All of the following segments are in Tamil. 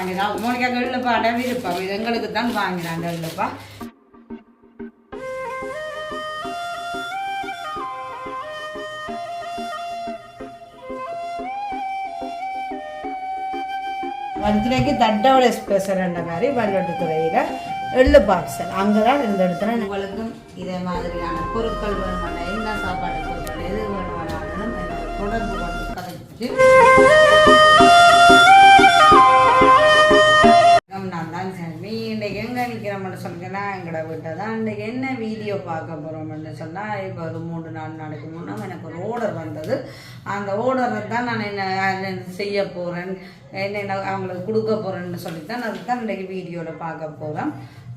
வாங்கினான் மோனிக்காக்கு எள்ளுப்பாட விருப்பம் இது எங்களுக்கு தான் வாங்கினாங்க எள்ளுப்பா வஞ்சிரைக்கு தட்டோட ஸ்பெஷல் என்ற மாதிரி? வல்லட்டுத்துறையில் எள்ளு பார்சல் அங்கே தான் இந்த இடத்துல உங்களுக்கும் இதே மாதிரியான பொருட்கள் வேணுமான என்ன சாப்பாடு பொருட்கள் எது வேணுமானாலும் என்னோட தொடர்பு கொண்டு கதைச்சு இன்றைக்கு எங்கே நிற்கிறோம்னு சொன்னீங்கன்னா எங்களோட வீட்டை தான் இன்றைக்கு என்ன வீடியோ பார்க்க போகிறோம்னு சொன்னால் இப்போ ஒரு மூணு நாள் நாளைக்கு முன்னே எனக்கு ஒரு ஆர்டர் வந்தது. அந்த ஆர்டரை தான் நான் என்ன செய்ய போகிறேன் என்ன அவங்களுக்கு கொடுக்க போகிறேன்னு சொல்லி தான் அதுக்கு தான் இன்றைக்கு வீடியோவில் பார்க்க போகிறேன்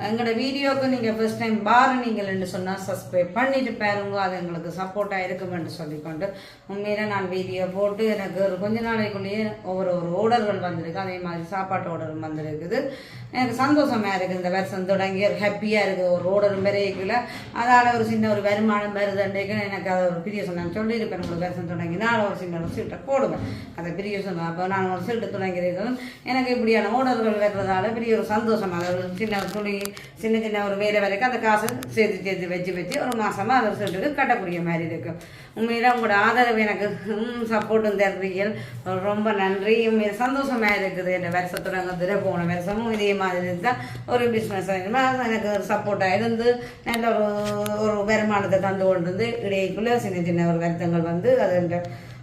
எங்களோட வீடியோவுக்கு நீங்கள் ஃபஸ்ட் டைம் பாருனீங்கள்னு சொன்னால் சப்ஸ்கிரைப் பண்ணிட்டு பாருங்க. அது எங்களுக்கு சப்போர்ட்டாக இருக்குமென்று சொல்லிக்கொண்டு உண்மையில நான் வீடியோ போட்டு எனக்கு ஒரு கொஞ்ச நாளைக்குள்ளேயே ஒவ்வொரு ஒரு ஓடர்கள் வந்திருக்கு. அதே மாதிரி சாப்பாட்டு ஆர்டரும் வந்திருக்குது. எனக்கு சந்தோஷமாக இருக்குது இந்த வருஷம் தொடங்கி ஒரு ஹாப்பியாக இருக்குது ஒரு ஆர்டரும் பெரியக்குள்ள அதால் ஒரு சின்ன ஒரு வருமானம் வருதுன்றைக்கு எனக்கு அதை ஒரு பிரிய சொன்னாங்க. சொல்லியிருப்பேன். உங்களுக்கு வருஷம் தொடங்கி. நான் ஒரு சின்ன ஒரு சீட்டை போடுவேன். அதை பிரிய சொன்னேன் அப்போ நான் ஒரு சீட்டு தொடங்கிறதும் எனக்கு இப்படியான ஆர்டர்கள் வர்றதால பெரிய ஒரு சந்தோஷம். ஒரு சின்ன துணி சின்ன சின்ன ஒரு வேலை வரைக்கும் அந்த காசு சேர்த்து சேர்த்து வச்சு வச்சு ஒரு மாதமாக அந்த சொல்லிட்டு கட்டக்கூடிய மாதிரி இருக்கும் உண்மையில உங்களோட ஆதரவு எனக்கு சப்போர்ட்டும் தருவீர்கள். ரொம்ப நன்றி. உண்மையில சந்தோஷமா இருக்குது. இந்த வருஷத்துடங்கிறதுல போன வருஷமும் இதே மாதிரி தான் ஒரு பிஸ்னஸ் எனக்கு ஒரு சப்போர்ட்டாக இருந்து நல்ல ஒரு ஒரு வருமானத்தை தந்து கொண்டு வந்து இடையக்குள்ளே சின்ன சின்ன ஒரு வருத்தங்கள் வந்து அது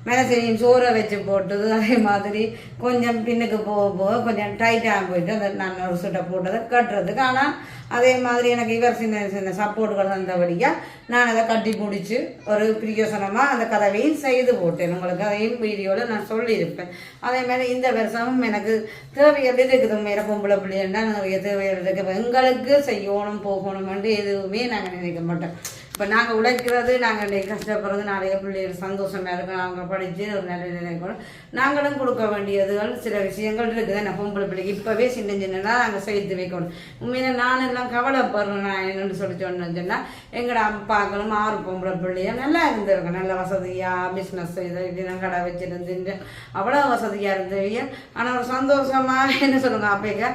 மிளசையும் சோறை வச்சு போட்டது அதே மாதிரி கொஞ்சம் பின்னுக்கு போக போக கொஞ்சம் டைட்டாக போயிட்டு அந்த நான் ஒரு சுட்டை போட்டதை கட்டுறதுக்கு. ஆனால் அதே மாதிரி எனக்கு இவர் சின்ன சின்ன சப்போர்ட்டுகள் தந்தபடியாக நான் அதை கட்டி பிடிச்சி ஒரு பிரியோசனமாக அந்த கதவையும் செய்து போட்டேன். உங்களுக்கு அதையும் வீடியோவில் நான் சொல்லியிருப்பேன். அதே மாதிரி இந்த வருஷமும் எனக்கு தேவைகள் இருக்குது. மேலே பொம்பளை பிள்ளைன்னா நிறைய தேவைகள் இருக்குது. எங்களுக்கு செய்யணும் போகணும்ன்ட்டு எதுவுமே நாங்கள் நினைக்க மாட்டோம். இப்போ நாங்கள் உழைக்கிறது நாங்கள் இன்றைக்கி கஷ்டப்படுறது நிறைய பிள்ளைகள் சந்தோஷமாக இருக்கும் நாங்கள் படித்து ஒரு நல்ல நிலைக்கணும் நாங்களும் கொடுக்க வேண்டியதுகள் சில விஷயங்கள் இருக்குது. நான் பொம்பளை பிள்ளைக்கு இப்போவே சின்ன சின்னதாக நாங்கள் சேர்த்து வைக்கணும். உண்மையில நான் எல்லாம் கவலைப்படுறேன். நான் என்னென்னு சொல்லி சொன்னேன்னு சொன்னால் எங்களோட அப்பாக்களும் ஆறு பொம்பளை பிள்ளையும் நல்லா இருந்திருக்கும். நல்ல வசதியாக பிஸ்னஸ் இதை தினம் கடை வச்சுருந்து அவ்வளோ வசதியாக இருந்தவங்க ஆனால் ஒரு சந்தோஷமாக என்ன சொல்லுங்கள் அப்பேக்க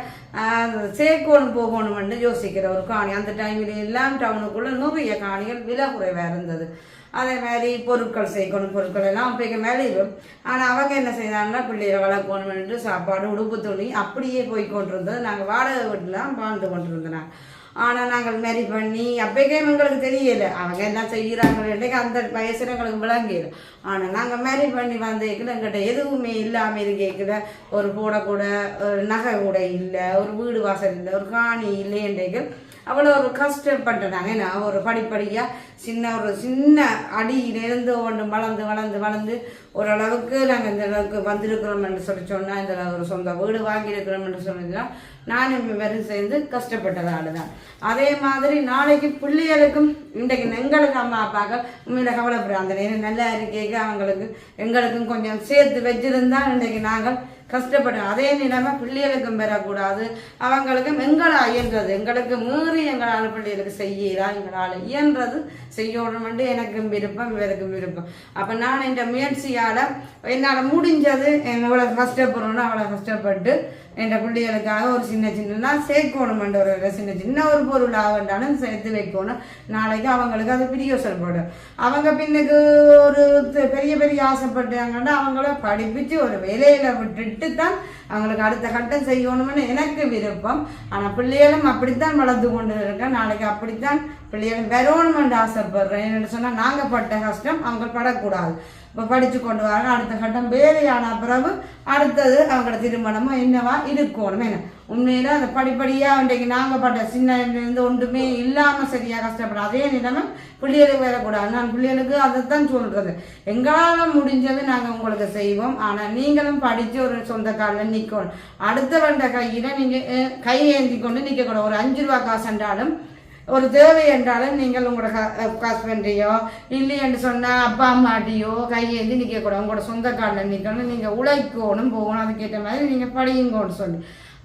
சேர்க்கணும் போகணும்னு யோசிக்கிற ஒரு காணி. அந்த டைமில் எல்லாம் டவுனுக்குள்ளே நிறைய காணிகள் விலை குறைவாக இருந்தது. அதே மாதிரி பொருட்கள் சேர்க்கணும் பொருட்கள் எல்லாம் அப்பைக்கு மேலேயும். ஆனால் அவங்க என்ன செய்தாங்கன்னா பிள்ளைகளை வளர்க்கணும்னு சாப்பாடு உடுப்பு துணி அப்படியே போய் கொண்டிருந்தது. நாங்கள் வாடகை வீட்டிலாம் வாழ்ந்து கொண்டிருந்தோம் ஆனால் நாங்கள் மேரி பண்ணி அப்போக்கே எங்களுக்கு தெரியல. அவங்க என்ன செய்கிறாங்க அந்த வயசில் எங்களுக்கு விளங்கல. ஆனால் நாங்கள் மேரி பண்ணி வந்தேக்கில் எங்கிட்ட எதுவுமே இல்லாமல் இருக்கேக்கில் ஒரு போட கூட ஒரு நகை கூட இல்லை ஒரு வீடு வாசல் இல்லை ஒரு காணி இல்லைன்றேக்கு அவ்வளோ ஒரு கஷ்டப்பட்டுட்டாங்க ஏன்னா ஒரு படிப்படியாக சின்ன ஒரு சின்ன அடியிலேருந்து ஒன்று வளர்ந்து வளர்ந்து வளர்ந்து ஓரளவுக்கு நாங்கள் இந்த அளவுக்கு வந்திருக்கிறோம் என்று சொல்லி சொன்னால் இந்த ஒரு சொந்த வீடு வாங்கியிருக்கிறோம் என்று சொன்னதுனால் நானும் வெறும் சேர்ந்து கஷ்டப்பட்டதால தான் அதே மாதிரி நாளைக்கு பிள்ளைகளுக்கும் இன்றைக்கு எங்களுக்கு அம்மா அப்பாக்கள் உண்மையில கவலைப்படுறோம் அந்த நேரம் நல்லா இருக்கேக்கு அவங்களுக்கு எங்களுக்கும் கொஞ்சம் சேர்த்து வச்சிருந்தா இன்றைக்கு நாங்கள் கஷ்டப்படும் அதே நிலைமை பிள்ளைகளுக்கும் பெறக்கூடாது. அவங்களுக்கும் எங்களை இயன்றது எங்களுக்கு மீறி எங்களால் பிள்ளைகளுக்கு செய்யறா எங்களால் இயன்றது செய்யணும்னு எனக்கும் விருப்பம் இவருக்கும் விருப்பம். அப்போ நான் இந்த முயற்சியால் என்னால் முடிஞ்சது எவ்வளோ கஷ்டப்படுறோன்னு அவ்வளோ கஷ்டப்பட்டு என் பிள்ளைகளுக்காக ஒரு சின்ன சின்னனா சேர்க்கணுமென்ற ஒரு சின்ன சின்ன ஒரு பொருள் வேண்டாலும் சேர்த்து வைக்கணும். நாளைக்கு அவங்களுக்கு அது பிரியோசனப்படும் அவங்க பின்னுக்கு ஒரு பெரிய பெரிய ஆசைப்பட்டாங்கன்னா அவங்கள படிப்பிச்சு ஒரு வேலையில் விட்டுட்டு தான் அவங்களுக்கு அடுத்த கட்டம் செய்யணும்னு எனக்கு விருப்பம். ஆனால் பிள்ளைகளும் அப்படித்தான் வளர்ந்து கொண்டு இருக்கேன் நாளைக்கு அப்படித்தான் பிள்ளைகளும் வரணுமென்று ஆசைப்படுறேன். என்னென்னு சொன்னால் நாங்கள் பட்ட கஷ்டம் அவங்க படக்கூடாது. படித்து கொண்டு வராங்க. அடுத்த கட்டம் வேலையான பிறகு அடுத்தது அவங்களோட திருமணமும் என்னவா இருக்கணும் என்ன? உண்மையில அந்த படிப்படியாக இன்றைக்கு நாங்கள் பட்ட சின்ன ஒன்றுமே இல்லாமல் சரியாக கஷ்டப்படும் அதே நிலைமை பிள்ளைகளுக்கு வரக்கூடாது நான் பிள்ளைகளுக்கு அதை தான் சொல்கிறது எங்களால் முடிஞ்சது நாங்கள் உங்களுக்கு செய்வோம். ஆனால் நீங்களும் படித்து ஒரு சொந்த காலில் நிற்கணும் அடுத்தவண்ட கையில் நீங்கள் கை ஏந்தி கொண்டு நிற்கக்கூடாது ஒரு அஞ்சு ரூபா காசு என்றாலும் ஒரு தேவை என்றாலும் நீங்கள் உங்களோட ஹஸ்பண்டையோ இல்லை என்று சொன்னால் அப்பா அம்மாட்டியோ கையேந்தி நிற்கக்கூடாது உங்களோட சொந்த காலில் நிற்கணும் நீங்கள் உழைக்கணும் போகணும். அதுக்கேற்ற மாதிரி நீங்கள் படியுங்கன்னு சொல்லி.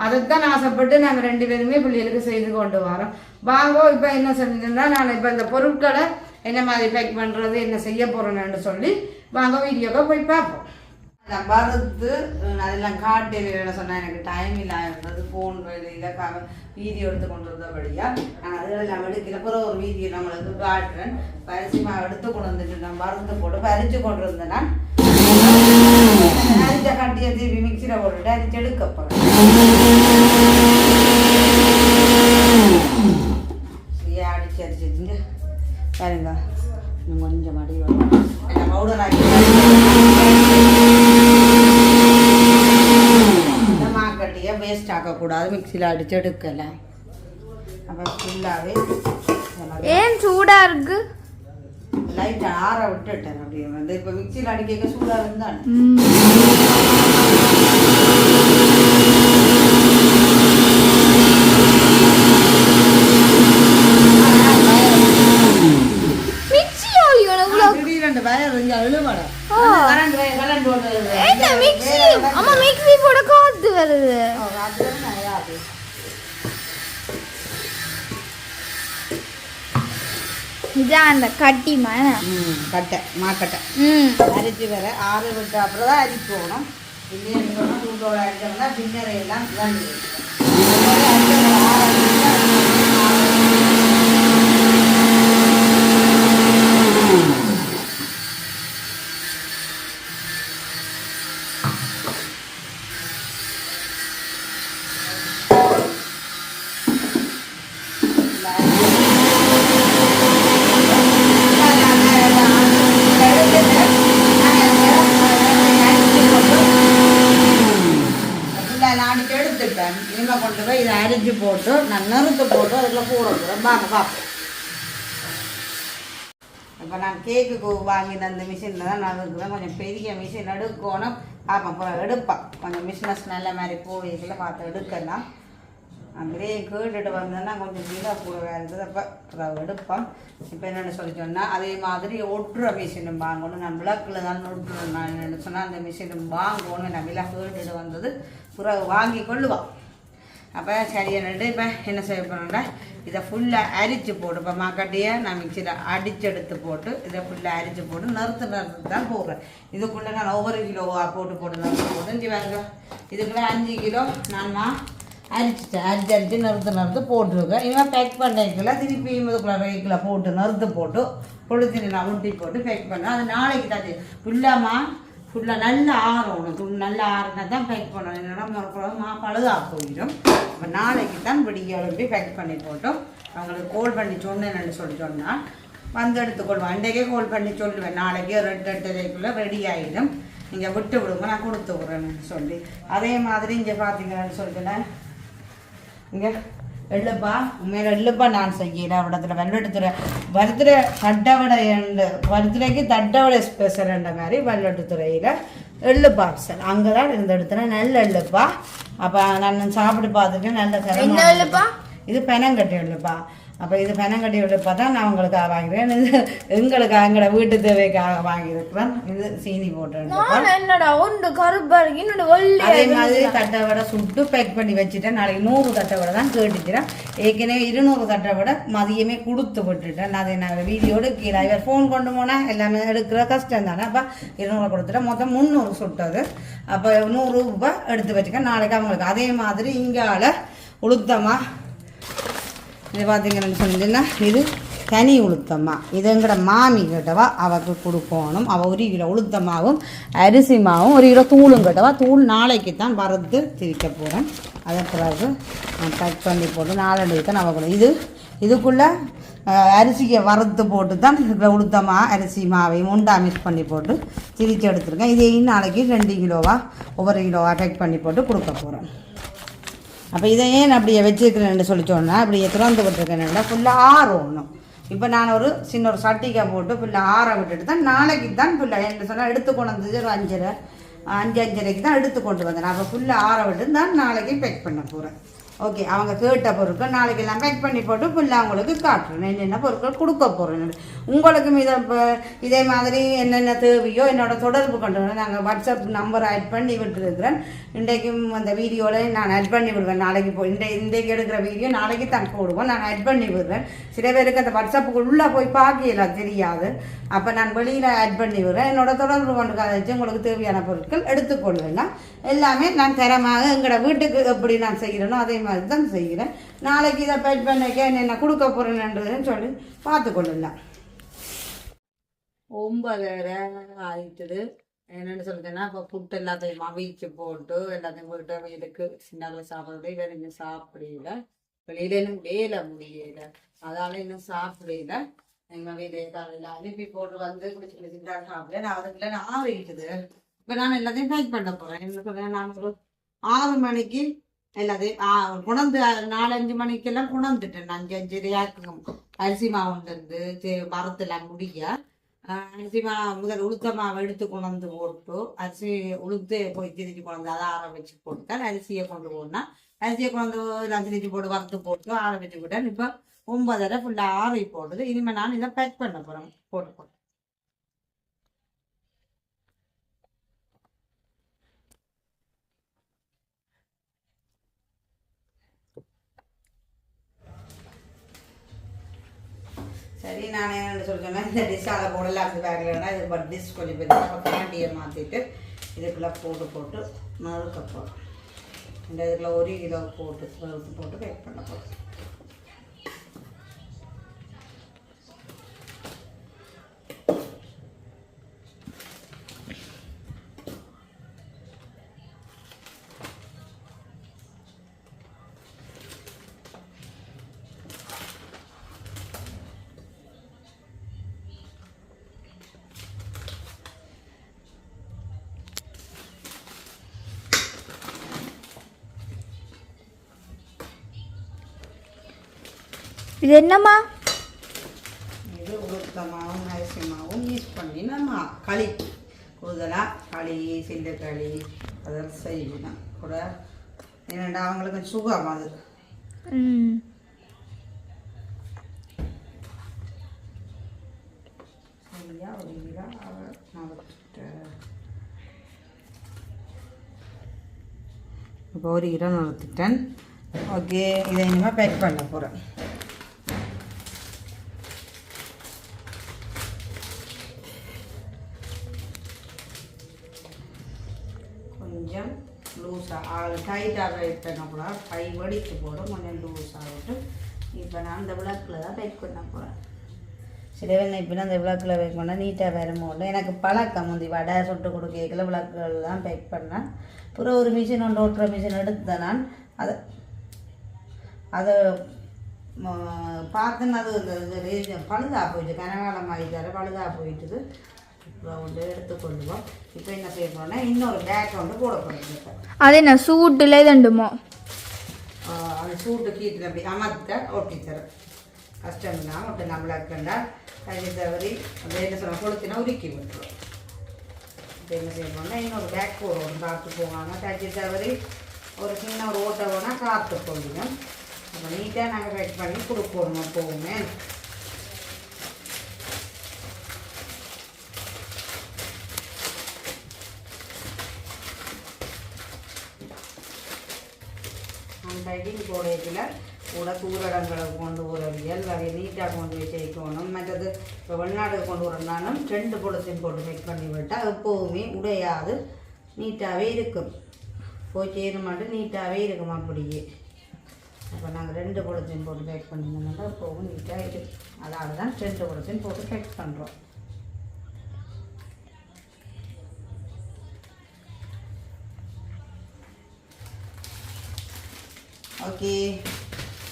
அதைத்தான் ஆசைப்பட்டு நாங்கள் ரெண்டு பேருமே பிள்ளைகளுக்கு செய்து கொண்டு வரோம். வாங்கோ இப்போ என்ன செஞ்சுருந்தா நான் இப்போ இந்த பொருட்களை என்ன மாதிரி பேக் பண்ணுறது என்ன செய்ய போகிறேன்னு சொல்லி வாங்க வீடியோக்கோ போய் பார்ப்போம். வறுத்து அஹ் அதெல்லாம் வேலை சொன்னால் எனக்கு டைம் இல்லாம ஃபோன் வேலையில் க வீடியோ எடுத்து கொண்டு இருந்தபடியா நான் அதெல்லாம் எடுக்கிற பிறகு ஒரு வீடியோ நம்மளுக்கு காட்டுறேன். பரிசி மாவு எடுத்து கொண்டு வந்துட்டு நான் மருந்து போட்டு பறிச்சு கொண்டு வந்தேன். நான் அரிச்ச கட்டியை திருப்பி மிக்சியில் போட்டுட்டு அரிச்சு எடுக்கப்போ போகிறேன் அடிச்சு அடிச்சுங்க பாருங்க இன்னும் கொஞ்சம் மடி வரும். பவுடர் ஆக்கி இந்த வேஸ்ட் ஆக்கக்கூடாது மிக்சியில் அடிச்சு எடுக்கலை அப்போ ஃபுல்லாகவே ஏன் சூடா இருக்கு லைட்டை ஆற விட்டுட்டேன் அப்படியே வந்து இப்போ மிக்சியில் அடிக்க சூடாக இருந்தால் மிக்ஸி ஆலியோட இவ்வளவு திடீரெண்டு வயர் இங்கே அழுவாடா ஆ. கரண்ட் வயர் கரண்ட் ஓடுறது என்ன மிக்ஸி அம்மா மிக்ஸி போட காத்து வருது அதுதான் நல்லா அது அந்த கட்டி மன கட்டை மாக்கட்டை ம். அரிச்சு வர ஆறு விட்டு அப்புறம் தான் அரிச்சு போகணும் சொன்னால் சூட்டோட அரிச்சோம்னா பின்னரை எல்லாம் இதாண்டு அடிச்சு எடுத்துட்டேன் இனிமே கொண்டு போய் இதை அரிஞ்சு போட்டு நான் நறுத்து போட்டு அதில் கூட போகிறேன் வாங்க பார்ப்போம் இப்போ நான் கேக்குக்கு வாங்கின அந்த மிஷினில் தான் நான் இருக்கிறேன் கொஞ்சம் பெரிய மிஷின் எடுக்கணும் பார்ப்பேன். அப்புறம் எடுப்பேன். கொஞ்சம் பிஸ்னஸ் நல்ல மாதிரி போவீங்கள பார்த்து எடுக்கலாம் அப்படியே கேட்டுட்டு வந்தேன்னா கொஞ்சம் வீடாக கூட வேறு இருக்குது அப்போ அப்புறம் எடுப்பேன். இப்போ என்னென்னு சொல்லி சொன்னால் அதே மாதிரி ஒட்டுற மிஷினும் வாங்கணும். நான் விளக்கில் தான் ஒட்டுறேன் நான் என்னென்னு சொன்னால் அந்த மிஷினும் வாங்கணும் நான் விழா கேட்டுட்டு வந்தது. பிறகு வாங்கி கொள்ளுவான். அப்போ சரி என்னட்டு இப்போ என்ன செய்ய போகிறோம்டா இதை ஃபுல்லாக அரிச்சு போட்டு இப்போ மாக்காட்டியை நான் மிக்சியில் அடிச்செடுத்து போட்டு இதை ஃபுல்லாக அரிச்சு போட்டு நறுத்து நறுத்து தான் போடுறேன். இதுக்குள்ளே நான் ஒவ்வொரு கிலோவாக போட்டு போட்டு நறுத்து போட்டு இஞ்சி வாங்க இதுக்குள்ளே அஞ்சு கிலோ நான்மா அரிச்சிட்டேன். அரிச்சு அரிச்சு நறுத்து நறுத்து போட்டிருக்கேன். இனிமேல் பேக் பண்ணிக்கல திருப்பி இதுக்குள்ள ரேக்கில் போட்டு நறுத்து போட்டு கொளுத்தினு நான் உருட்டி போட்டு பேக் பண்ணேன் அது நாளைக்கு தான் ஃபுல்லாமா ஃபுல்லாக நல்லா ஆறணும். துணி நல்லா ஆறினா தான் பேக் பண்ணணும். இல்லைன்னா மறுபடியும் மா பழுதாக போயிடும். அப்போ நாளைக்கு தான் விடிய எழுப்பி பேக் பண்ணி போட்டோம். அவங்களுக்கு கோல் பண்ணி சொன்னேன்னு சொல்லி சொன்னால் வந்து எடுத்துக்கொள்வேன் அன்றைக்கே கோல் பண்ணி சொல்லுவேன். நாளைக்கே ரெண்டு எட்டரைக்குள்ளே ரெடி ஆகிடும் நீங்கள் விட்டு விடுங்க நான் கொடுத்து விட்றேன்னு சொல்லி. அதே மாதிரி இங்கே பார்த்தீங்கன்னு சொல்லிட்டேன் இங்கே. எள்ளுப்பா உண்மையில எள்ளுப்பா நான் செய்யல. இடத்துல வெள்ளட்டுத்துறை வருத்துறை தட்டவடை எண்டு வருத்துறைக்கு தட்டவடை ஸ்பெஷல் என்ற மாதிரி வெள்ளட்டுத்துறையில் எள்ளுப்பா சார் அங்கே தான் இருந்த இடத்துல நல்ல எள்ளுப்பா. அப்போ நான் சாப்பிட்டு பார்த்துட்டு நல்ல எள்ளுப்பா? இது பெனங்கட்டி எள்ளுப்பா. அப்போ இது பெனங்கட்டி எள்ளுப்பா தான் நான் உங்களுக்காக வாங்கிக்கிறேன் இது எங்களுக்காக எங்களோட வீட்டு தேவைக்காக வாங்கியிருக்கிறேன். இது சீனி போட்டு என்னடா ஒன்று கருப்பா இருக்கு இன்னொன்று வெள்ளை அதே மாதிரி தட்டை வடை சுட்டு பேக் பண்ணி வச்சுட்டேன். நாளைக்கு நூறு தட்டை வடை தான் கேட்டுக்கிறேன். ஏற்கனவே இருநூறு தட்டை வடை மதியமே கொடுத்து விட்டுட்டேன். அதை நான் வீடியோடு கீழே இவர் ஃபோன் கொண்டு போனால் எல்லாமே எடுக்கிற கஷ்டம் தானே. அப்போ இருநூறு கொடுத்துட்டேன். மொத்தம் முந்நூறு சுட்டது. அப்போ நூறு ரூபாய் எடுத்து வச்சுக்க நாளைக்கு அவங்களுக்கு அதே மாதிரி இங்கால உளுத்தமா இது பார்த்தீங்கன்னு சொன்னீங்கன்னா இது தனி உளுத்தம்மா. இது மாமி கிட்டவா அவருக்கு கொடுக்கணும். அவள் ஒரு கிலோ உளுத்தமாவும் அரிசி மாவும் ஒரு கிலோ தூளும் கிட்டவா. தூள் நாளைக்கு தான் வறுத்து திரிக்க போகிறேன் அதன் பிறகு நான் கட் பண்ணி போட்டு நாலு தான் அவள் இது இதுக்குள்ளே அரிசியை வறுத்து போட்டு தான் இருக்கிற உளுத்தமா அரிசி மாவையும் உண்டா மிக்ஸ் பண்ணி போட்டு திரிச்சு எடுத்துருக்கேன். இதையும் நாளைக்கு ரெண்டு கிலோவாக ஒவ்வொரு கிலோவாக கட் பண்ணி போட்டு கொடுக்க போகிறேன் அப்போ இதை ஏன் அப்படி வச்சிருக்கிறேன்னு சொல்லி சொன்னால் அப்படியே திறந்து விட்டுருக்கேன்டா ஃபுல்லாக ஆறணும். இப்போ நான் ஒரு சின்ன ஒரு சட்டிக்காய் போட்டு ஃபுல்லாக ஆற விட்டுட்டு தான் நாளைக்கு தான் ஃபுல்லாக என்ன சொன்னால் எடுத்து கொண்டு வந்தது ஒரு அஞ்சரை அஞ்சு அஞ்சரைக்கு தான் எடுத்து கொண்டு வந்தேன். அப்போ ஃபுல்லாக ஆற விட்டு தான் நாளைக்கு பேக் பண்ண போகிறேன் ஓகே அவங்க கேட்ட பொருட்கள் நாளைக்கு எல்லாம் பேக் பண்ணி போட்டு ஃபுல்லாக அவங்களுக்கு காட்டுறேன். என்னென்ன பொருட்கள் கொடுக்க போகிறேன் உங்களுக்கும் இதை இப்போ இதே மாதிரி என்னென்ன தேவையோ என்னோட தொடர்பு கொண்டு நாங்கள் வாட்ஸ்அப் நம்பர் ஆட் பண்ணி விட்டுருக்கிறேன். இன்றைக்கும் அந்த வீடியோவில் நான் ஆட் பண்ணி விடுவேன். நாளைக்கு போ இன்றை இன்றைக்கு எடுக்கிற வீடியோ நாளைக்கு தான் போடுவோம். நான் ஆட் பண்ணி விடுறேன். சில பேருக்கு அந்த வாட்ஸ்அப்புக்கு உள்ளே போய் பார்க்கல தெரியாது. அப்போ நான் வெளியில் ஆட் பண்ணி விடுறேன். என்னோட தொடர்பு கொண்டு வச்சு உங்களுக்கு தேவையான பொருட்கள் எடுத்துக்கொள்ளலாம் எல்லாமே நான் தரமாக எங்களோட வீட்டுக்கு எப்படி நான் செய்கிறேனோ அதே மாதிரி தான் செய்கிறேன். நாளைக்கு இதை பேட் பண்ணிக்க என்ன கொடுக்க போகிறேன்ன்றதுன்னு சொல்லி பார்த்து கொள்ளலாம். ஒன்பதரை ஆயிட்டுது. என்னென்னு சொல்லுதுன்னா இப்போ புட்டு எல்லாத்தையும் அவிச்சு போட்டு எல்லாத்தையும் போட்டு வீட்டுக்கு சின்ன சாப்பிட்றது வேறு இன்னும் சாப்பிடல. வெளியில இன்னும் வேலை முடியல. அதால இன்னும் சாப்பிடல. எங்கள் வீடு காலையில் அனுப்பி போட்டு வந்து குடிச்சு குடிச்சுட்டா சாப்பிடல. நான் அதுக்குள்ள நான் ஆறிட்டுது. இப்போ நான் எல்லாத்தையும் பேக் பண்ண போகிறேன் என்ன சொல்கிறேன் நான் ஒரு ஆறு மணிக்கு எல்லாத்தையும் குணந்து நாலஞ்சு மணிக்கெல்லாம் குணந்துட்டேன் அஞ்சு அஞ்சு ரேக்கும் அரிசி மாவுலேருந்து மரத்தில் முடிய ஆஹ் அரிசி மா முதல் உளுத்த மாவை எடுத்து கொண்டு போட்டு அரிசி உளுத்து போய் திரிச்சு கொண்டு அதை ஆற வச்சு போட்டுட்டால் அரிசியை கொண்டு போனா அரிசியை கொண்டு எல்லாம் திரிச்சு போட்டு வறுத்து போட்டு ஆற வச்சு விட்டேன் இப்போ ஒன்பதரை ஃபுல்லாக ஆறி போடுது. இனிமேல் நான் இதை பேக் பண்ண போகிறேன் போட்டு போட்டேன் சரி நான் என்ன சொல்றேன்னா இந்த டிஷ் அதை போடல அந்த பேக்கில் இது பட் டிஷ் கொஞ்சம் பெரிய பக்கமாட்டியை மாற்றிட்டு இதுக்குள்ளே போட்டு போட்டு நறுக்க போகிறோம் இந்த இதுக்குள்ளே ஒரு கிலோ போட்டு நறுத்து போட்டு பேக் பண்ண போகிறோம் இது என்னம்மா? இது உளுத்த மாவும் அரிசி மாவும் யூஸ் பண்ணி நம்ம களி கூடுதலாக களி சிந்து களி அதெல்லாம் செய்யணும். கூட என்னடா அவங்களுக்கு சுகம் அது. சரியா இப்போ ஒரு கிலோ நிறுத்திட்டேன் ஓகே இதை இனிமேல் பேக் பண்ண போகிறேன் டைட்டாக டைட் பண்ணக்கூடாது கை போடும் கொஞ்சம் லூஸ் விட்டு. இப்போ நான் அந்த விளக்கில் தான் பேக் பண்ண போகிறேன் சில பேர் இப்போ அந்த விளக்கில் பேக் பண்ணால் நீட்டாக வரும்போது எனக்கு பழக்கம் முந்தி வடை சுட்டு கொடுக்கல விளக்குகள் தான் பேக் பண்ணேன். அப்புறம் ஒரு மிஷின் ஒன்று ஓட்டுற மிஷின் எடுத்தேன் நான். அதை அதை பார்த்தேன் அது பழுதாக போயிட்டு கனகாலம் ஆகிட்டாரு பழுதாக போயிட்டுது. வந்து எடுத்துக்கொள்ளுவோம் இப்போ என்ன செய்ய போறோம்னா இன்னொரு பேக் வந்து போட போகிறேன் அது என்ன சூட்டில் இதுண்டுமோ? அந்த சூட்டு கீட்டில் அப்படி அமர்த்த ஒட்டி தரும். கஷ்டம் இல்லாமல் அப்படி நம்மளா இருக்கண்டா கஞ்சி தவறி அந்த என்ன சொல்ல கொளுத்தினா உருக்கி விட்டுரும். இப்போ என்ன செய்யணும்னா இன்னொரு பேக் போடுவோம் பார்த்து போவாங்க கஞ்சி தவறி ஒரு சின்ன ஒரு ஓட்டை வேணால் காற்று போடணும் அப்போ நீட்டாக நாங்கள் பேக் பண்ணி கொடுப்போம் எப்போவுமே டைட்டிங் போடையத்தில் கூட தூரடங்களை கொண்டு வரவியல் வகை நீட்டாக கொண்டு போய் சேர்க்கணும் மற்றது இப்போ வெளிநாட்டுக்கு கொண்டு வரனாலும் ரெண்டு பொழுத்தையும் போட்டு செக் பண்ணி விட்டால் எப்போவுமே உடையாது நீட்டாகவே இருக்கும் போய் சேர மாட்டேன் நீட்டாகவே இருக்கும் அப்படியே அப்போ நாங்கள் ரெண்டு பொழுத்தையும் போட்டு பேக் பண்ணியிருந்தோம்னா எப்போவும் நீட்டாக இருக்கும் அதனால தான் ரெண்டு பொழுத்தையும் போட்டு பேக் பண்ணுறோம் ஓகே.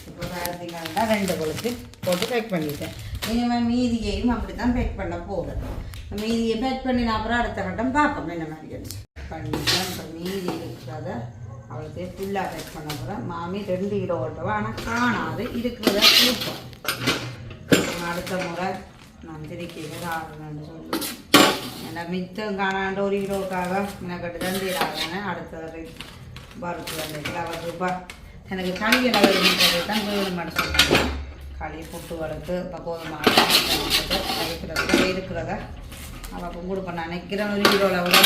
இப்போ பார்த்தீங்கன்னா ரெண்டு கொளுத்து போட்டு பேக் பண்ணிட்டேன். இனிமேல் மீதியையும் அப்படி தான் பேக் பண்ண போகிறேன் மீதியை பேக் பண்ணின அப்புறம் அடுத்த கட்டம் பார்ப்போம் என்ன மாதிரி பண்ணிட்டேன். இப்போ மீதி இருக்கிறத அவளுக்கு ஃபுல்லாக பேக் பண்ண போகிறேன் மாமி ரெண்டு கிலோ ஓட்டவா? ஆனால் காணாது. இருக்கிறத கொடுப்போம் அடுத்த முறை நான் திருக்கி ஆகணும்னு சொல்லி ஏன்னா மித்தம் காணாண்ட ஒரு கிலோக்காக எனக்கு ரெண்டு கிலோ ஆகணும் அடுத்த வரைக்கும் பருப்பு வந்து அவருக்கு ரூபாய் எனக்கு களி இலவசன்றது தான் வேணுமான்னு சொல்லுவாங்க களி புட்டுகளுக்கு இப்போ கோதுமை இருக்கிறத இருக்கிறத அவள் கொடுப்பேன் நான் நினைக்கிறேன் ஒரு கிலோவில் விட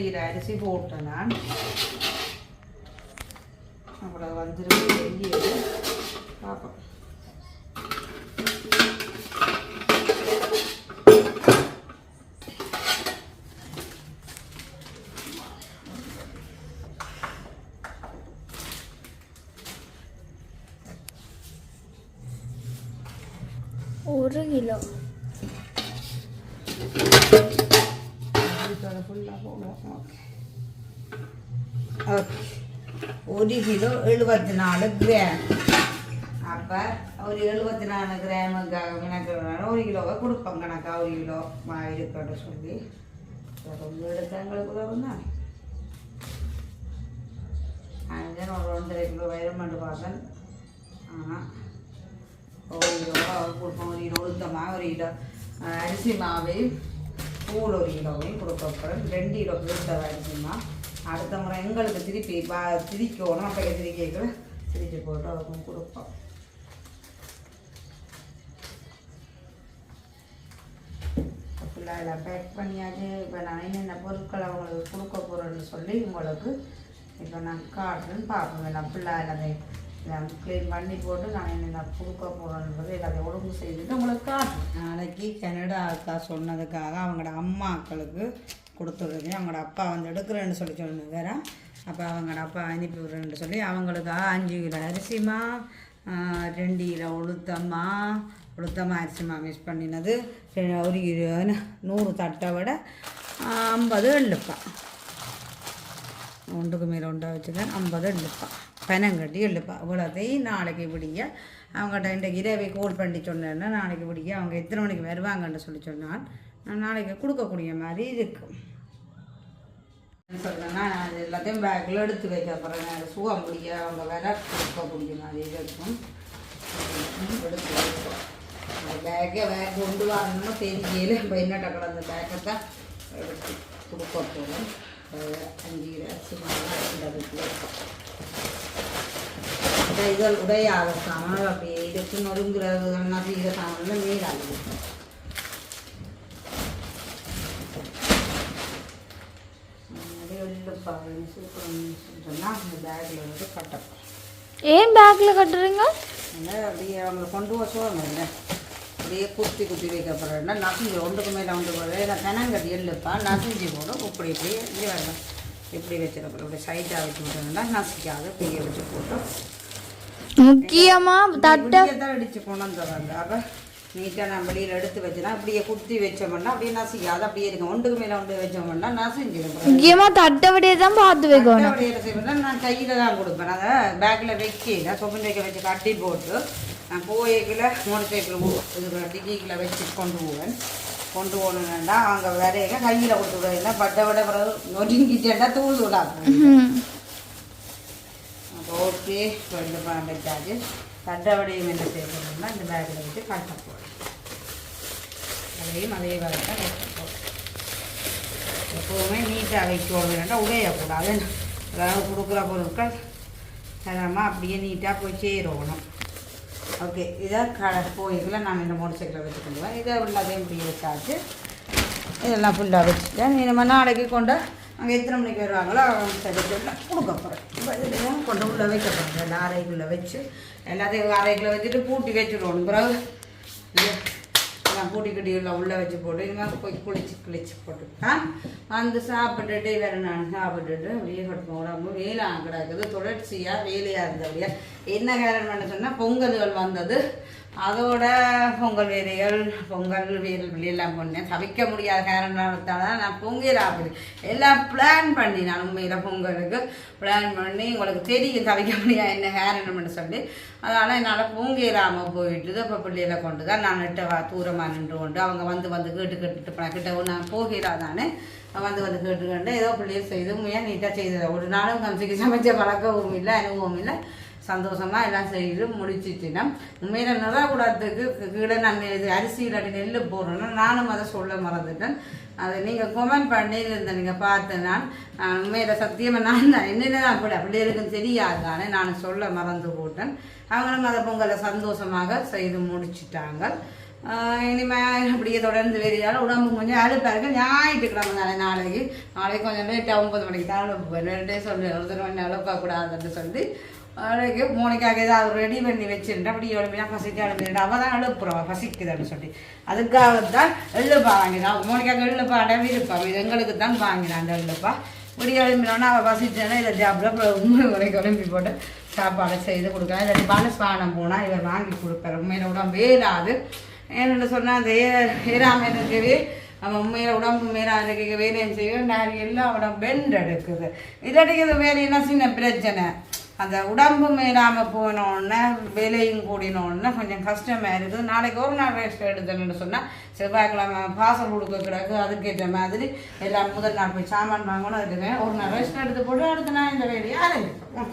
இந்த அரிசி போட்டேன் நான் அவ்வளோ வந்துருக்கு வெள்ளியது பார்ப்போம் ஒரு கிலோ ஓகே ஒரு கிலோ எழுபத்தி நாலு கிராம் அப்போ ஒரு எழுபத்தி நாலு கிராமு கணக்கு ஒரு கிலோவை கொடுப்போம் கணக்காக ஒரு கிலோ இருக்கட்டும் சொல்லி. ரொம்ப எடுத்தா எங்களுக்கு உதவும் தான். அஞ்சன் ஒரு ஒன்றரை கிலோ வைரமண்டு பார்த்தேன். ஆனால் ஒரு கிலோ கொடுப்போம். ஒரு கிலோ உளுத்தமாக ஒரு கிலோ அரிசி மாவையும் கூழ் ஒரு கிலோவையும் கொடுக்கப்படும் ரெண்டு கிலோ கொடுத்த அரிசிமா அடுத்த முறை எங்களுக்கு திருப்பி பா திரிக்கணும் அப்போ எதிரி கேட்குறேன் திரிக்க போட்டு அவருக்கும் கொடுப்போம். ஃபுல்லாக எல்லாம் பேக் பண்ணியாச்சு. இப்போ நான் என்னென்ன பொருட்கள் அவங்களுக்கு கொடுக்க போகிறேன்னு சொல்லி உங்களுக்கு இப்போ நான் காட்டுறேன்னு பார்ப்போம். எல்லாம் பிள்ளை எல்லாத்தையும் நான் க்ளீன் பண்ணி போட்டு நான் என்ன கொடுக்க போகிறேன்றது எல்லாத்தையும் ஒழுங்கு செய்துட்டு உங்களுக்கு நாளைக்கு கனடா அக்கா சொன்னதுக்காக அவங்களோட அம்மாக்களுக்கு கொடுத்துருங்க அவங்களோட அப்பா வந்து எடுக்கிறேன்னு சொல்லி சொன்னது வேற அப்போ அவங்களோட அப்பா அனுப்பி விடுறேன்னு சொல்லி அவங்களுக்காக அஞ்சு கிலோ அரிசிமா ரெண்டு கிலோ உளுத்தம்மா. உளுத்தம்மா அரிசிமா மிஸ் பண்ணினது. ஒரு கிலோ நூறு தட்டை விட ஐம்பது எள்ளுப்பா ஒன்றுக்கு மேலே உண்டா வச்சுக்கேன் ஐம்பது எள்ளுப்பா பனங்கட்டி எழுப்பா. இவ்வளோதையும் நாளைக்கு விடிய அவங்ககிட்ட இன்றைக்கு இரவை கோல் பண்ணி சொன்னேன்னா நாளைக்கு பிடிக்க அவங்க எத்தனை மணிக்கு வருவாங்கன்னு சொல்லி சொன்னால் நான் நாளைக்கு கொடுக்கக்கூடிய மாதிரி இருக்கும். சொல்கிறேன்னா நான் அது எல்லாத்தையும் பேக்கில் எடுத்து வைக்க போகிறேன் நான் சுக முடிய அவங்க வேற கொடுக்கக்கூடிய மாதிரி இருக்கும். எடுத்து வைப்போம். அந்த பேக்கை வேக கொண்டு வரணும்னு தெரியல இப்போ என்னட்ட கிடந்த பேக்கை தான் எடுத்து கொடுக்க போகிறோம் அஞ்சு கிலோ அரிசி மாவு இந்த வீட்டில் இந்த இதழ் உடையாத சாமான் அப்படியே இதுக்கு நொறுங்குறது நசீக சாமான்ல நீராகுது சொன்னால் அந்த பேக்கில் வந்து கட்டப்போம் ஏன் பேக்ல கட்டுறீங்க? இல்லை அப்படியே அவங்க கொண்டு வர சொல்லுங்க அப்படியே குத்தி குத்தி வைக்க போகிறேன்னா நசிஞ்சு ஒன்றுக்கு மேலே ஒன்று போடுறது ஏன்னா தெனங்கட்டி எள்ளுப்பா நசிஞ்சு போடும். இப்படி இப்படி இப்படி வரலாம் இப்படி வச்சிருப்போம் இப்படி சைட்டாக வச்சு விட்டோம்னா நசிக்காது. இப்படியே வச்சு போட்டோம் முக்கியமா தட்டை அடிச்சு கொண்டு வந்துடுறாங்க. அப்போ நீட்டாக நான் வெளியில் எடுத்து வச்சுனா அப்படியே குத்தி வச்சோம்னா அப்படியே நசிக்காது. அப்படியே இருக்கும். ஒன்றுக்கு மேலே ஒன்று வச்சோம்னா நசிஞ்சிடும் முக்கியமா தட்டை விடையே தான் பார்த்து வைக்கணும். வடையில் செய்வேன்னா நான் கையில் தான் கொடுப்பேன். அதை பேக்கில் வைக்கல சொப்பன் வைக்க வச்சு கட்டி போட்டு நான் போய்க்கில் மோட்டர் சைக்கிள் இது டிக்கிக்கில் வச்சு கொண்டு போவேன். கொண்டு போகணுன்னா அவங்க வரையில கையில் கொடுத்து விடுறதில்ல பட்டை விட பிறகு நொறுங்கிட்டேன்டா தூள் விடாது ம். அப்போ ஓகே ரெண்டு வச்சாச்சு. தட்டை என்ன செய்யணும்னா இந்த பேக்கில் வச்சு கட்ட போடும் அதையும் அதே வரைக்கும் வைக்க எப்போவுமே நீட்டாக வைக்கணும் உடையக்கூடாது. அதாவது கொடுக்குற பொருட்கள் தரமாக அப்படியே நீட்டாக போய் சேரணும். ஓகே இதை கடை போய்க்குள்ள நான் இந்த மோட்டர் சைக்கிளை வச்சுக்கொள்வேன் இதை உள்ளதையும் இப்படி வச்சாச்சு. இதெல்லாம் ஃபுல்லாக வச்சுட்டேன். இனிமேல் நாளைக்கு கொண்டு அங்கே எத்தனை மணிக்கு வருவாங்களோ அவங்க சரி கொடுக்க போகிறேன் கொண்டு உள்ள வைக்க போகிறேன் எல்லா அறைக்குள்ளே வச்சு எல்லாத்தையும் அறைக்குள்ளே வச்சுட்டு பூட்டி வச்சுடுவோம். பிறகு இது நான் பூட்டி கட்டியில் உள்ளே வச்சு போட்டு இனிமேல் போய் குளிச்சு குளிச்சு போட்டுட்டான் வந்து சாப்பிட்டுட்டு வேறு நான் சாப்பிட்டுட்டு அப்படியே கட்டுப்போம் உடம்பு வேலை கிடக்குது. தொடர்ச்சியாக வேலையாக இருந்தபடியா. என்ன காரணம்னு சொன்னால் பொங்கல்கள் வந்தது. அதோட பொங்கல் வேலைகள் பொங்கல் வேல் எல்லாம் பண்ணேன் தவிக்க முடியாத காரணத்தால் தான் நான் பொங்கல் ஆகுது. எல்லாம் பிளான் பண்ணி நான் உண்மையில் பொங்கலுக்கு. பிளான் பண்ணி உங்களுக்கு தெரியும் தவிக்க முடியாது என்ன காரணம்னு சொல்லி. அதனால் என்னால் பொங்கலாமல் போயிட்டுது. அப்போ பிள்ளைகளை கொண்டு தான் நான் நிட்ட வா தூரமாக நின்று கொண்டு அவங்க வந்து வந்து கேட்டு கேட்டுட்டு போனேன் கிட்ட நான் போகிறா தானே வந்து வந்து கேட்டுக்கண்டு ஏதோ பிள்ளைகள் செய்து உண்மையாக நீட்டாக செய்தது ஒரு நாளும் கம்சிக்கு சமைச்ச பழக்கவும் இல்லை அனுபவம் இல்லை. சந்தோஷமா எல்லாம் செய்து முடிச்சிச்சுன்னா உண்மையில நிறகுடத்துக்கு கீழே நான் இது அரிசி இல்லாட்டி நெல் போடுறேன்னா நானும் அதை சொல்ல மறந்துட்டேன். அதை நீங்கள் கமெண்ட் பண்ணியிருந்த நீங்கள் பார்த்து நான் உண்மையில சத்தியமாக நான் தான். என்னென்ன அப்படி அப்படி இருக்குன்னு தெரியாது தானே நான் சொல்ல மறந்து போட்டேன். அவங்களும் அதை பொங்கலை சந்தோஷமாக செய்து முடிச்சிட்டாங்க. இனிமேல் அப்படியே தொடர்ந்து வெறியாலும் உடம்பு கொஞ்சம் அழுப்பாக இருக்கு. ஞாயிற்றுக்கிழமை தானே நாளைக்கு. நாளைக்கு கொஞ்சம் லேட்டாக ஒன்பது மணிக்கு தான் அழுப்பு ரெண்டே சொல்லி ஒருத்தர் மணி எழுப்பக்கூடாதுன்னு சொல்லி நாளைக்கு மோனிக்காக ஏதாவது ரெடி பண்ணி வச்சிருந்தேன் அப்படி எழுப்பினா பசிக்க எழுப்பிட்டு அவள் தான் எழுப்புறவா பசிக்குதுன்னு சொல்லி. அதுக்காக தான் எள்ளுப்பா வாங்கினான் மோனிக்காக எள்ளுப்பாட இருப்பாள் இது எங்களுக்கு தான் வாங்கினான் அந்த எழுப்பா. இப்படி எழுப்பினோன்னா அவள் பசிச்சேன்னா இதை சாப்பிட உண்மை வரைக்கும் எழுப்பி போட்டு சாப்பாடை செய்து கொடுக்கலாம். இல்லாட்டி பாலஸ்பானம் போனால் இவர் வாங்கி கொடுப்பார் உண்மையில உடம்பு வேறாது ஏன்னு சொன்னால் அந்த ஏ ஏறாமல் இருக்கவே நம்ம உண்மையில உடம்பு மேலே இருக்க வேலையும் செய்யும். நான் எல்லாம் உடம்பு பெண்ட் எடுக்குது இல்லாட்டிக்கு வேறு என்ன சின்ன பிரச்சனை? அந்த உடம்பு மேலாமல் போனோடனே விலையும் கூடினோடனே கொஞ்சம் கஷ்டமாக இருக்குது. நாளைக்கு ஒரு நாள் ரெஸ்ட் எடுத்தேன்னு சொன்னால் செவ்வாய்க்கிழமை பாசல் கொடுக்க கிடக்கு அதுக்கேற்ற மாதிரி எல்லாம் முதல் நாள் போய் சாமான் வாங்கணும் அதுக்கு ஒரு நாள் ரெஸ்ட் எடுத்து போட்டு அடுத்த நாள் இந்த வேலையை ஆரம்பிப்போம்.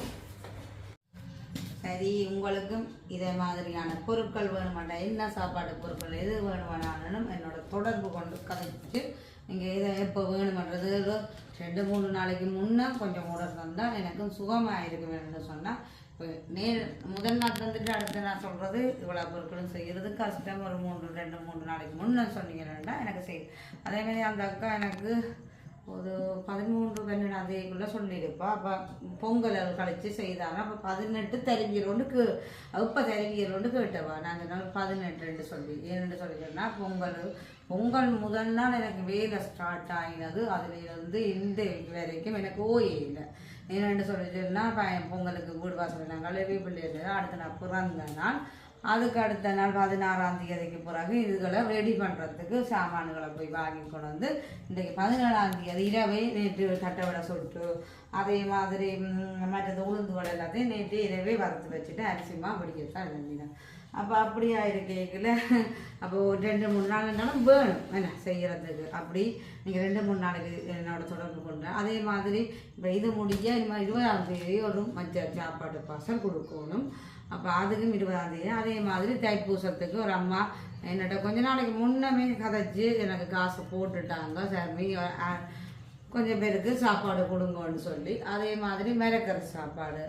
சரி உங்களுக்கும் இதே மாதிரியான பொருட்கள் வேணுமாட்டா என்ன சாப்பாடு பொருட்கள் எது வேணுமானாலும் என்னோட தொடர்பு கொண்டு கதைச்சு நீங்கள் இதை எப்போ வேணுமன்றது ஏதோ ரெண்டு மூணு நாளைக்கு முன்னே கொஞ்சம் உடல் தந்தால் எனக்கும் சுகமாக இருக்க வேணும்னு சொன்னால் இப்போ நேர் முதல் நாள் தந்துட்டு அடுத்த நான் சொல்கிறது இவ்வளோ பொருட்களும் செய்கிறது கஷ்டம். ஒரு மூன்று ரெண்டு மூணு நாளைக்கு முன்னே சொன்னீங்கன்னா எனக்கு செய் அதேமாதிரி அந்த அக்கா எனக்கு ஒரு பதிமூன்று பன்னெண்டாம் தேதிக்குள்ளே சொல்லியிருப்பா. அப்போ பொங்கல் கழிச்சு செய்தாங்க அப்போ பதினெட்டு தருவியரோண்டு கே இப்போ தருவியரோண்டு கேட்டவா. நாங்கள் நாள் பதினெட்டுன்னு சொல்லி. ஏன்னு சொல்லி சொன்னால் பொங்கல் பொங்கல் முதல் நாள் எனக்கு வேலை ஸ்டார்ட் ஆகினது அதுலேருந்து இந்த வரைக்கும் எனக்கு ஓயே இல்லை என்னென்னு சொல்லி பையன் பொங்கலுக்கு வீடு வாசல் நான் கழுவி பிள்ளைகள் அடுத்த நாள் பிறந்த நாள். அதுக்கு அடுத்த நாள் பதினாறாம் தேதிக்கு பிறகு இதுகளை ரெடி பண்ணுறதுக்கு சாமான்களை போய் வாங்கி கொண்டு வந்து இன்றைக்கு பதினேழாம் தேதி இரவே நேற்று தட்டை விட சுட்டு அதே மாதிரி ம், மற்றது உளுந்து வடை எல்லாத்தையும் நேற்று இரவே வறுத்து வச்சுட்டு அரிசிமா பிடிக்கிறதா இருந்தேன் அப்போ அப்படியா இருக்கையில் அப்போ ஒரு ரெண்டு மூணு நாள் இருந்தாலும் வேணும். என்ன செய்கிறதுக்கு அப்படி நீங்கள் ரெண்டு மூணு நாளைக்கு என்னோட தொடர்பு கொண்டு. அதே மாதிரி இப்போ இது முடிய இனிமேல் இருபதாம் தேதி ஒரு மஞ்சள் சாப்பாடு பாசல் கொடுக்கணும். அப்போ அதுக்கும் இருபதாம் தேதி. அதே மாதிரி தைப்பூசத்துக்கு ஒரு அம்மா என்னட்ட கொஞ்ச நாளைக்கு முன்னமே கதைச்சி எனக்கு காசு போட்டுட்டாங்க. சாமி கொஞ்சம் பேருக்கு சாப்பாடு கொடுங்கன்னு சொல்லி அதே மாதிரி மிரக்கிற சாப்பாடு.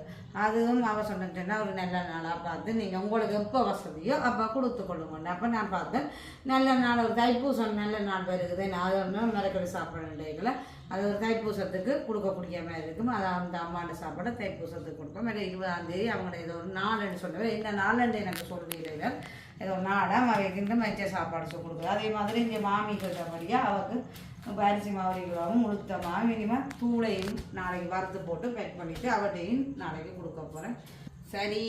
அதுவும் அவ சொன்னா ஒரு நல்ல நாளாக பார்த்து நீங்கள் உங்களுக்கு எப்போ வசதியோ அப்போ கொடுத்து கொள்ளுங்க அப்போ நான் பார்த்தேன் நல்ல நாள் ஒரு தைப்பூசம் நல்ல நாள் வருகுது நான் அது ஒன்று சாப்பாடு நிலைகளை அது ஒரு தைப்பூசத்துக்கு கொடுக்கக்கூடிய மாதிரி இருக்கும். அது அந்த அம்மாண்ட சாப்பாடை தைப்பூசத்துக்கு கொடுப்போம். வேறு இருபதாம் தேதி அவங்களோட ஏதோ ஒரு நாளுன்னு சொல்லுவேன் என்ன நாளுன்னு எனக்கு சொல்லிடல ஏதோ நாடாக அவைக்கின்ற மெச்ச சாப்பாடு சொல்லி கொடுக்குது. அதே மாதிரி இங்கே மாமி கேட்டபடியா அவருக்கு இப்போ அரிசி மாவரிகளாகவும் உளுத்தமாக மினிமம் தூளையும் நாளைக்கு வறுத்து போட்டு பேக் பண்ணிவிட்டு அவட்டையும் நாளைக்கு கொடுக்க போகிறேன் சரி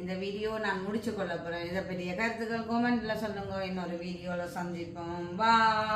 இந்த வீடியோ நான் முடிச்சு கொள்ள போகிறேன் இதை பெரிய கருத்துக்கள் கமெண்ட்டில் சொல்லுங்கள் இன்னொரு வீடியோவில் சந்திப்போம். வா